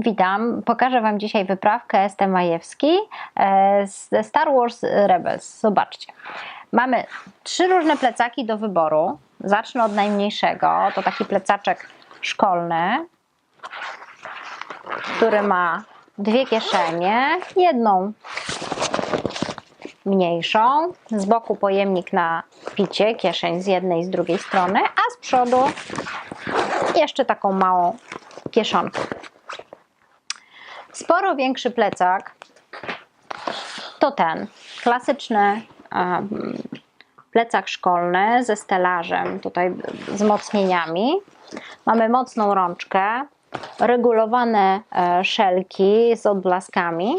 Witam. Pokażę Wam dzisiaj wyprawkę ST Majewski e, ze Star Wars Rebels. Zobaczcie. Mamy trzy różne plecaki do wyboru. Zacznę od najmniejszego. To taki plecaczek szkolny, który ma dwie kieszenie. Jedną mniejszą, z boku pojemnik na picie, kieszeń z jednej i z drugiej strony, a z przodu jeszcze taką małą kieszonkę. Sporo większy plecak to ten klasyczny plecak szkolny ze stelażem, tutaj wzmocnieniami. Mamy mocną rączkę, regulowane e, szelki z odblaskami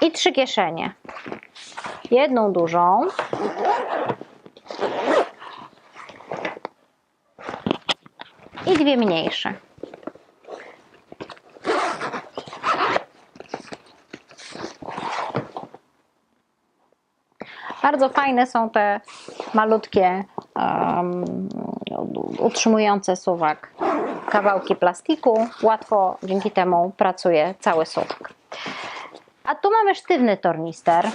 i trzy kieszenie. Jedną dużą, i dwie mniejsze. Bardzo fajne są te malutkie um, utrzymujące suwak kawałki plastiku. Łatwo dzięki temu pracuje cały suwak. A tu mamy sztywny tornister,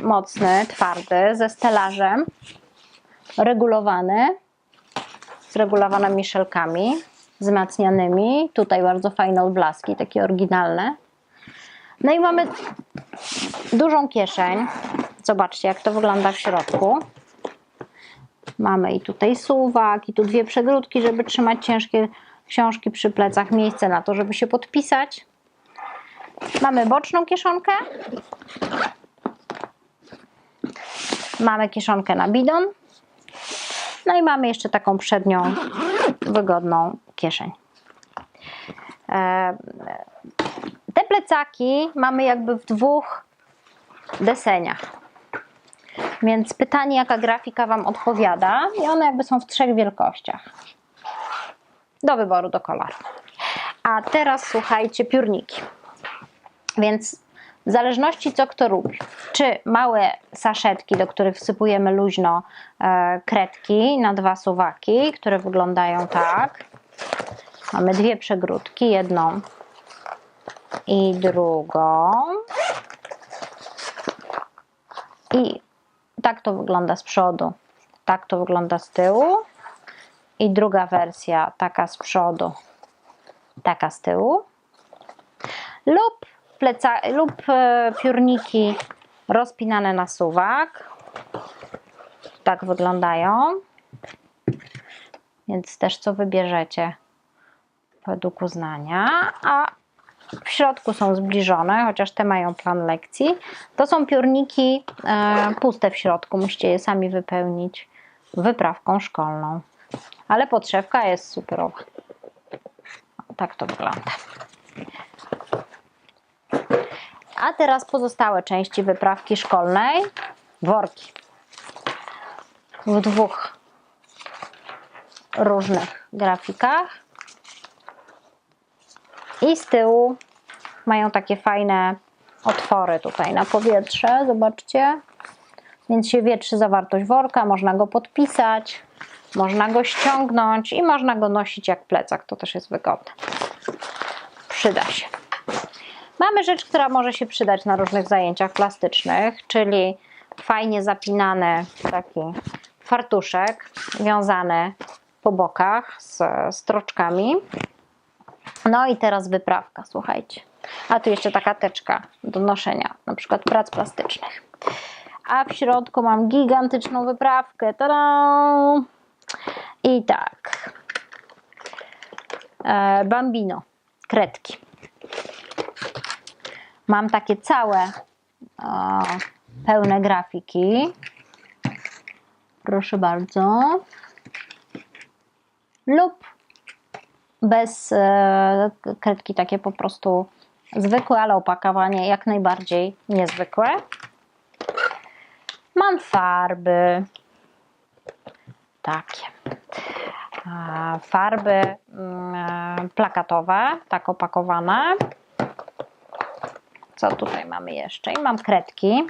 mocny, twardy, ze stelażem, regulowany, z regulowanymi szelkami, wzmacnianymi. Tutaj bardzo fajne odblaski, takie oryginalne. No i mamy dużą kieszeń. Zobaczcie, jak to wygląda w środku. Mamy i tutaj suwak, i tu dwie przegródki, żeby trzymać ciężkie książki przy plecach. Miejsce na to, żeby się podpisać. Mamy boczną kieszonkę. Mamy kieszonkę na bidon. No i mamy jeszcze taką przednią, wygodną kieszeń. E, te plecaki mamy jakby w dwóch deseniach. Więc pytanie, jaka grafika Wam odpowiada, i one jakby są w trzech wielkościach. Do wyboru, do koloru. A teraz słuchajcie, piórniki. Więc w zależności co kto lubi. Czy małe saszetki, do których wsypujemy luźno e, kredki na dwa suwaki, które wyglądają tak. Mamy dwie przegródki, jedną i drugą. I tak to wygląda z przodu, tak to wygląda z tyłu. I druga wersja, taka z przodu, taka z tyłu. Lub pleca lub e, piórniki rozpinane na suwak. Tak wyglądają. Więc też co wybierzecie według uznania. A w środku są zbliżone, chociaż te mają plan lekcji. To są piórniki e, puste w środku, musicie je sami wypełnić wyprawką szkolną. Ale podszewka jest superowa. Tak to wygląda. A teraz pozostałe części wyprawki szkolnej. Worki. W dwóch różnych grafikach. I z tyłu mają takie fajne otwory tutaj na powietrze. Zobaczcie. Więc się wietrzy zawartość worka, można go podpisać, można go ściągnąć i można go nosić jak plecak. To też jest wygodne. Przyda się. Mamy rzecz, która może się przydać na różnych zajęciach plastycznych, czyli fajnie zapinany taki fartuszek wiązany po bokach z stroczkami. No i teraz wyprawka, słuchajcie. A tu jeszcze taka teczka do noszenia, na przykład prac plastycznych. A w środku mam gigantyczną wyprawkę. Tada! I tak. E, bambino, kredki. Mam takie całe o, pełne grafiki. Proszę bardzo. Lub bez e, kredki takie po prostu zwykłe, ale opakowanie jak najbardziej niezwykłe. Mam farby. Takie. Farby mm, plakatowe, tak opakowane. Co tutaj mamy jeszcze? I mam kredki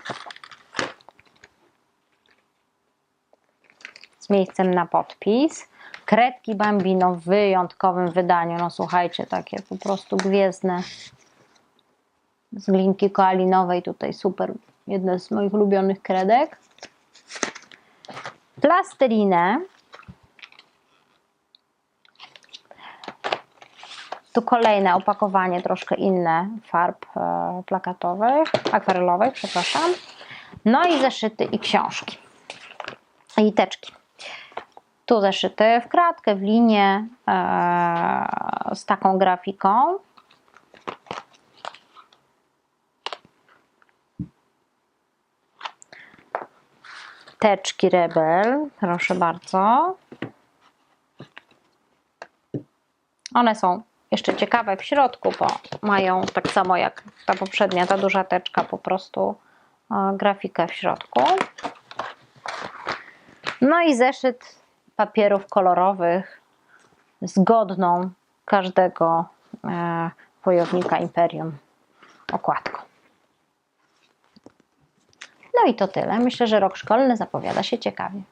z miejscem na podpis. Kredki Bambino w wyjątkowym wydaniu. No słuchajcie, takie po prostu gwiezdne. Z glinki koalinowej tutaj super. Jedne z moich ulubionych kredek. Plastelinę. Tu kolejne opakowanie, troszkę inne farb e, plakatowych, akwarelowych, przepraszam. No i zeszyty i książki. I teczki. Tu zeszyty w kratkę, w linię e, z taką grafiką. Teczki Rebel, proszę bardzo. One są jeszcze ciekawe w środku, bo mają tak samo jak ta poprzednia, ta duża teczka, po prostu e, grafikę w środku. No i zeszyt papierów kolorowych z godną każdego e, wojownika Imperium okładką. No i to tyle. Myślę, że rok szkolny zapowiada się ciekawie.